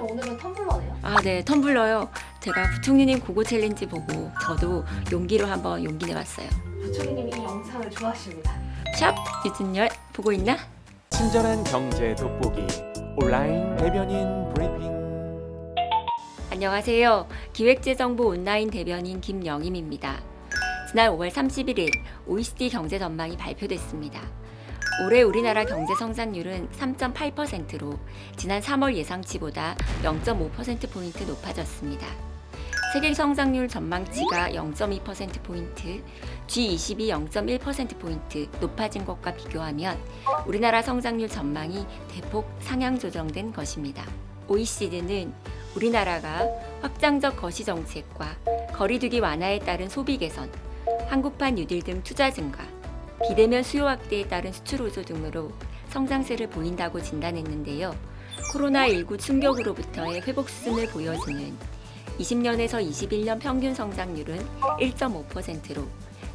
부총리는 오늘은 텀블러네요. 아, 네, 텀블러요. 제가 부총리님 고고 챌린지 보고 저도 용기로 한번 용기 내봤어요. 부총리님이 이 영상을 좋아하십니다. 샵 유준열 보고 있나? 친절한 경제 돋보기 온라인 대변인 브리핑 안녕하세요. 기획재정부 온라인 대변인 김영임입니다. 지난 5월 31일 OECD 경제 전망이 발표됐습니다. 올해 우리나라 경제 성장률은 3.8%로 지난 3월 예상치보다 0.5%포인트 높아졌습니다. 세계 성장률 전망치가 0.2%포인트, G20이 0.1%포인트 높아진 것과 비교하면 우리나라 성장률 전망이 대폭 상향 조정된 것입니다. OECD는 우리나라가 확장적 거시 정책과 거리두기 완화에 따른 소비 개선, 한국판 뉴딜 등 투자 증가, 비대면 수요 확대에 따른 수출 호조 등으로 성장세를 보인다고 진단했는데요. 코로나19 충격으로부터의 회복 수준을 보여주는 20년에서 21년 평균 성장률은 1.5%로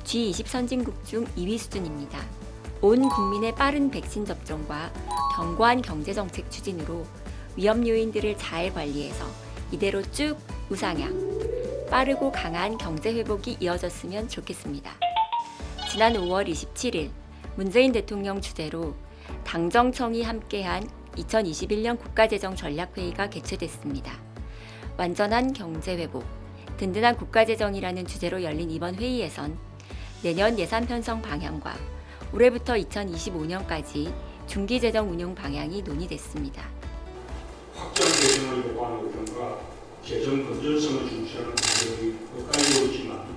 G20 선진국 중 2위 수준입니다. 온 국민의 빠른 백신 접종과 견고한 경제 정책 추진으로 위험 요인들을 잘 관리해서 이대로 쭉 우상향, 빠르고 강한 경제 회복이 이어졌으면 좋겠습니다. 지난 5월 27일 문재인 대통령 주재로 당정청이 함께한 2021년 국가재정 전략회의가 개최됐습니다. 완전한 경제 회복, 든든한 국가재정이라는 주제로 열린 이번 회의에선 내년 예산 편성 방향과 올해부터 2025년까지 중기재정 운용 방향이 논의됐습니다. 확정 재정을 요구하는 것과 재정 건전성을 중시하는 노력이 엇갈리지만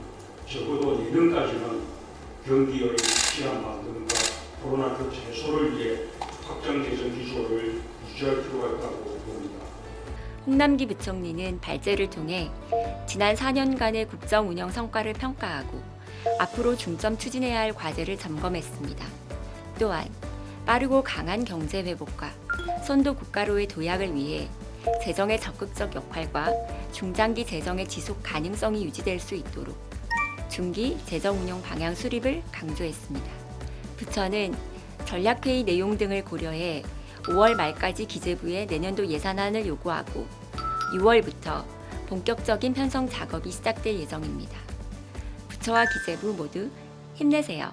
적어도 내년까지는 경기의 실현 반등과 코로나 그 해소를 위해 확정 재정 기조를 유지할 필요가 있다고 봅니다. 홍남기 부총리는 발제를 통해 지난 4년간의 국정 운영 성과를 평가하고 앞으로 중점 추진해야 할 과제를 점검했습니다. 또한 빠르고 강한 경제 회복과 선도 국가로의 도약을 위해 재정의 적극적 역할과 중장기 재정의 지속 가능성이 유지될 수 있도록 중기 재정 운용 방향 수립을 강조했습니다. 부처는 전략회의 내용 등을 고려해 5월 말까지 기재부에 내년도 예산안을 요구하고 6월부터 본격적인 편성 작업이 시작될 예정입니다. 부처와 기재부 모두 힘내세요.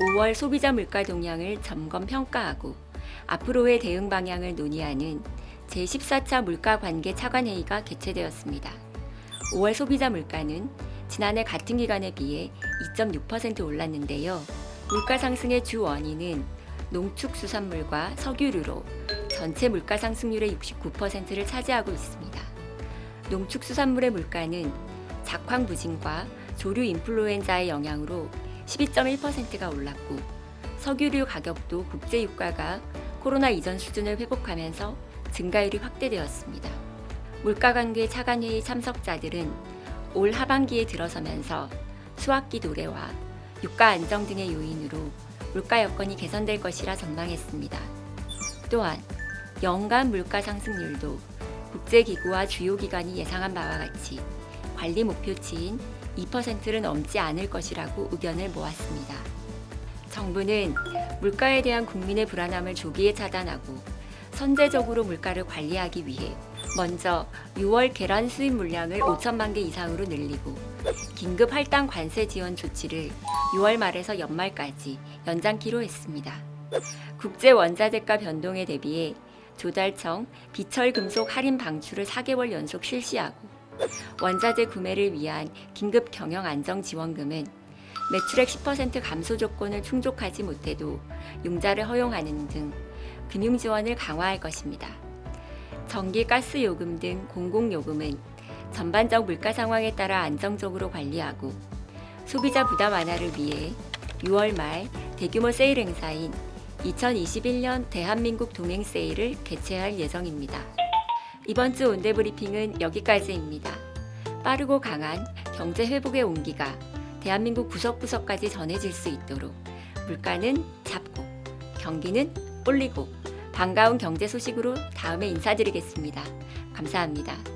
5월 소비자 물가 동향을 점검 평가하고 앞으로의 대응 방향을 논의하는 제14차 물가 관계 차관회의가 개최되었습니다. 5월 소비자 물가는 지난해 같은 기간에 비해 2.6% 올랐는데요. 물가 상승의 주 원인은 농축수산물과 석유류로 전체 물가 상승률의 69%를 차지하고 있습니다. 농축수산물의 물가는 작황 부진과 조류 인플루엔자의 영향으로 12.1%가 올랐고 석유류 가격도 국제 유가가 코로나 이전 수준을 회복하면서 증가율이 확대되었습니다. 물가 관계 차관회의 참석자들은 올 하반기에 들어서면서 수학기 도래와 유가 안정 등의 요인으로 물가 여건이 개선될 것이라 전망했습니다. 또한 연간 물가 상승률도 국제기구와 주요 기관이 예상한 바와 같이 관리 목표치인 2%를 넘지 않을 것이라고 의견을 모았습니다. 정부는 물가에 대한 국민의 불안함을 조기에 차단하고 선제적으로 물가를 관리하기 위해 먼저 6월 계란 수입 물량을 5천만 개 이상으로 늘리고 긴급 할당 관세 지원 조치를 6월 말에서 연말까지 연장키로 했습니다. 국제 원자재가 변동에 대비해 조달청 비철 금속 할인 방출을 4개월 연속 실시하고 원자재 구매를 위한 긴급 경영 안정 지원금은 매출액 10% 감소 조건을 충족하지 못해도 융자를 허용하는 등 금융 지원을 강화할 것입니다. 전기, 가스 요금 등 공공 요금은 전반적 물가 상황에 따라 안정적으로 관리하고 소비자 부담 완화를 위해 6월 말 대규모 세일 행사인 2021년 대한민국 동행 세일을 개최할 예정입니다. 이번 주 온대 브리핑은 여기까지입니다. 빠르고 강한 경제 회복의 온기가 대한민국 구석구석까지 전해질 수 있도록 물가는 잡고 경기는 올리고 반가운 경제 소식으로 다음에 인사드리겠습니다. 감사합니다.